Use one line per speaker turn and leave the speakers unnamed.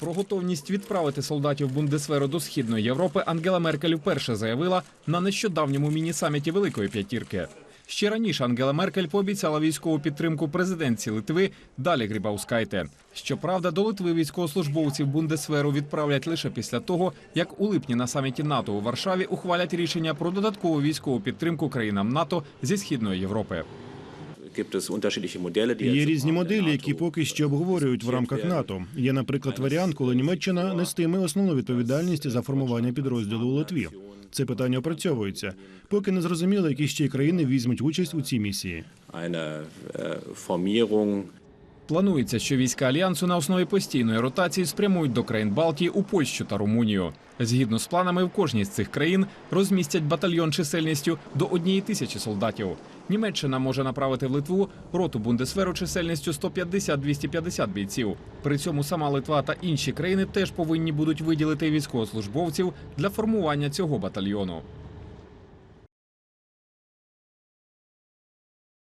Про готовність відправити солдатів Бундесверу до східної Європи Ангела Меркель вперше заявила на нещодавньому міні-саміті Великої П'ятірки. Ще раніше Ангела Меркель пообіцяла військову підтримку президентці Литви Далі Грібаускайте. Щоправда, до Литви військовослужбовців Бундесверу відправлять лише після того, як у липні на саміті НАТО у Варшаві ухвалять рішення про додаткову військову підтримку країнам НАТО зі східної Європи.
Є різні моделі, які поки що обговорюють в рамках НАТО. Є, наприклад, варіант, коли Німеччина нестиме основну відповідальність за формування підрозділу у Литві. Це питання опрацьовується. Поки не зрозуміло, які ще країни візьмуть участь у цій місії.
Планується, що війська альянсу на основі постійної ротації спрямують до країн Балтії у Польщу та Румунію. Згідно з планами, в кожній з цих країн розмістять батальйон чисельністю до однієї тисячі солдатів. Німеччина може направити в Литву роту Бундесверу чисельністю 150-250 бійців. При цьому сама Литва та інші країни теж повинні будуть виділити військовослужбовців для формування цього батальйону.